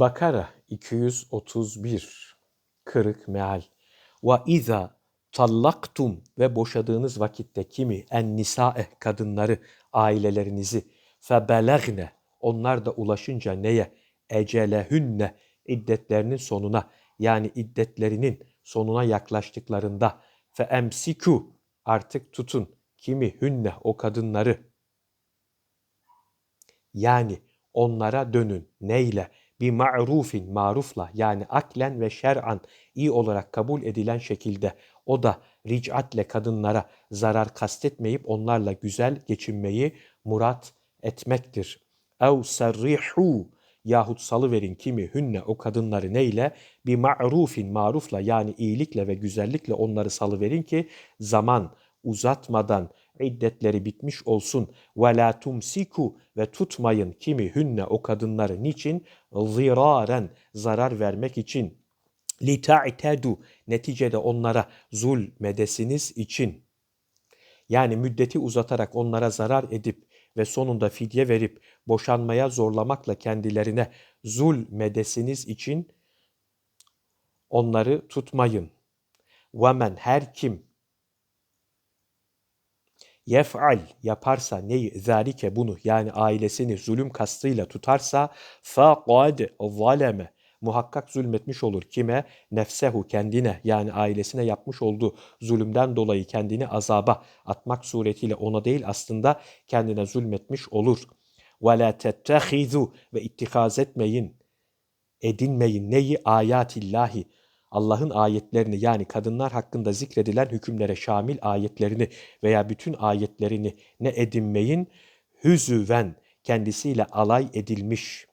Bakara 231 Kırık meal. Ve iza tallaktum ve boşadığınız vakitte kimi? En nisae kadınları ailelerinizi. Febelegne onlar da ulaşınca neye? Ecelehünne iddetlerinin sonuna yani iddetlerinin sonuna yaklaştıklarında. Fe emsiku artık tutun. Kimi? Hünne o kadınları. Yani onlara dönün. Neyle bir ma'rufin marufla yani aklen ve şer'an iyi olarak kabul edilen şekilde o da ric'atle kadınlara zarar kastetmeyip onlarla güzel geçinmeyi murat etmektir. Ev serrihu yahut salıverin kimi hünne o kadınları neyle? Bir ma'rufin marufla yani iyilikle ve güzellikle onları salıverin ki zaman uzatmadan iddetleri bitmiş olsun. Ve la tumsiku ve tutmayın kimi hünne o kadınları niçin? Ziraren zarar vermek için. Li ta'tedu neticede onlara zulmedesiniz için. Yani müddeti uzatarak onlara zarar edip ve sonunda fidye verip boşanmaya zorlamakla kendilerine zulmedesiniz için onları tutmayın. Vemen her kim yef'al yaparsa neyi zalike bunu yani ailesini zulüm kastıyla tutarsa faqad zaleme muhakkak zulmetmiş olur. Kime? Nefsehu kendine yani ailesine yapmış olduğu zulümden dolayı kendini azaba atmak suretiyle ona değil aslında kendine zulmetmiş olur. Ve la tettehizu ve ittikaz etmeyin, edinmeyin neyi? Ayatillahi. Allah'ın ayetlerini yani kadınlar hakkında zikredilen hükümlere şamil ayetlerini veya bütün ayetlerini ne edinmeyin? Hüzüven kendisiyle alay edilmiş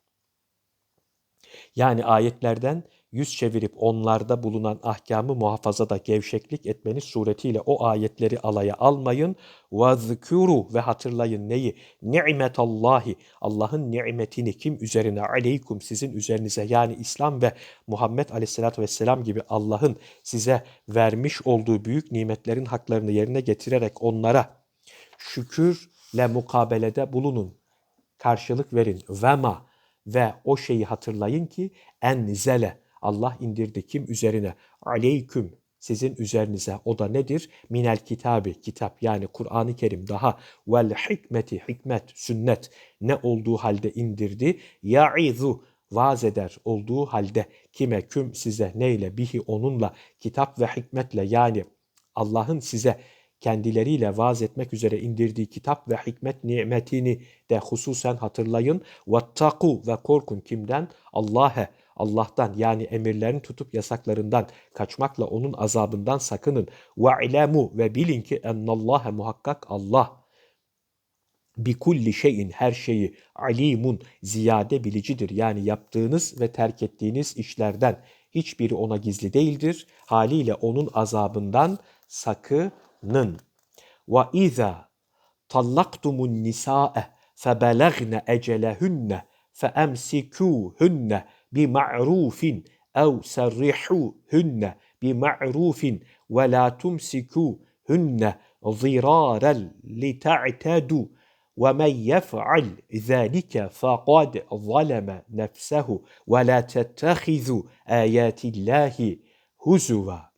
yani ayetlerden yüz çevirip onlarda bulunan ahkamı muhafazada gevşeklik etmeniz suretiyle o ayetleri alaya almayın. وَذْكُرُوا ve hatırlayın neyi? Ni'metallahi Allah'ın nimetini kim üzerine aleykum sizin üzerinize yani İslam ve Muhammed aleyhissalatü vesselam gibi Allah'ın size vermiş olduğu büyük nimetlerin haklarını yerine getirerek onlara şükürle mukabelede bulunun. Karşılık verin. Vema ve o şeyi hatırlayın ki enzele Allah indirdi kim üzerine? Aleyküm. Sizin üzerinize. O da nedir? Minel kitabi kitap. Yani Kur'an-ı Kerim daha vel hikmeti hikmet sünnet. Ne olduğu halde indirdi. Ya'izu. Vaaz eder olduğu halde kime küm size neyle bihi onunla kitap ve hikmetle yani Allah'ın size kendileriyle vaaz etmek üzere indirdiği kitap ve hikmet nimetini de hususen hatırlayın. Vattaku ve korkun kimden? Allah'e, Allah'tan yani emirlerini tutup yasaklarından kaçmakla onun azabından sakının. Ve ilemu ve bilin ki ennallâhe muhakkak Allah bi kulli şeyin her şeyi alimun ziyade bilicidir. Yani yaptığınız ve terk ettiğiniz işlerden hiçbiri ona gizli değildir. Haliyle onun azabından sakının 는 وإذا طلقتم النساء فبلغن أجلهن فأمسكوهن بمعروف أو سرحوهن بمعروف ولا تمسكوهن ضرارا لتعتدوا ومن يفعل ذلك فقد ظلم نفسه ولا تتخذوا آيات الله هزواً.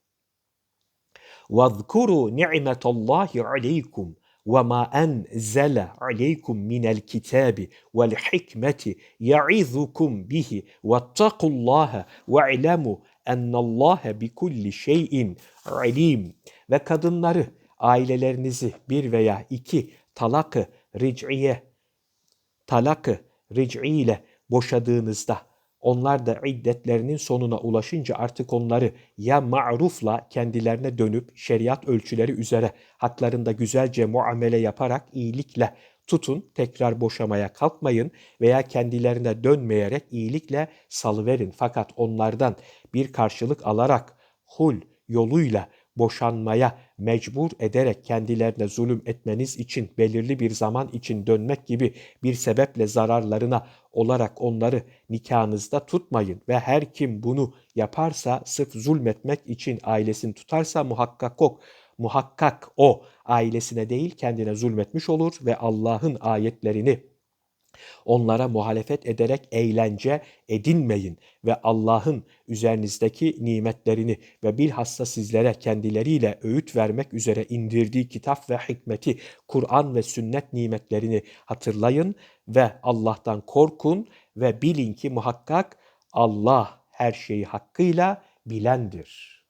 واذكروا نعمة الله عليكم وما أنزل عليكم من الكتاب والحكمة يعظكم به واتقوا الله واعلموا أن الله بكل şeyin alim ve kadınları ailelerinizi bir veya iki talakı ric'iye talakı ric'i ile boşadığınızda onlar da iddetlerinin sonuna ulaşınca artık onları ya ma'rufla kendilerine dönüp şeriat ölçüleri üzere haklarında güzelce muamele yaparak iyilikle tutun, tekrar boşamaya kalkmayın veya kendilerine dönmeyerek iyilikle salıverin. Fakat onlardan bir karşılık alarak hul yoluyla boşanmaya mecbur ederek kendilerine zulüm etmeniz için belirli bir zaman için dönmek gibi bir sebeple zararlarına olarak onları nikahınızda tutmayın ve her kim bunu yaparsa sırf zulmetmek için ailesini tutarsa muhakkak o, muhakkak o ailesine değil kendine zulmetmiş olur ve Allah'ın ayetlerini Onlara muhalefet ederek eğlence edinmeyin ve Allah'ın üzerinizdeki nimetlerini ve bilhassa sizlere kendileriyle öğüt vermek üzere indirdiği kitap ve hikmeti, Kur'an ve sünnet nimetlerini hatırlayın ve Allah'tan korkun ve bilin ki muhakkak Allah her şeyi hakkıyla bilendir.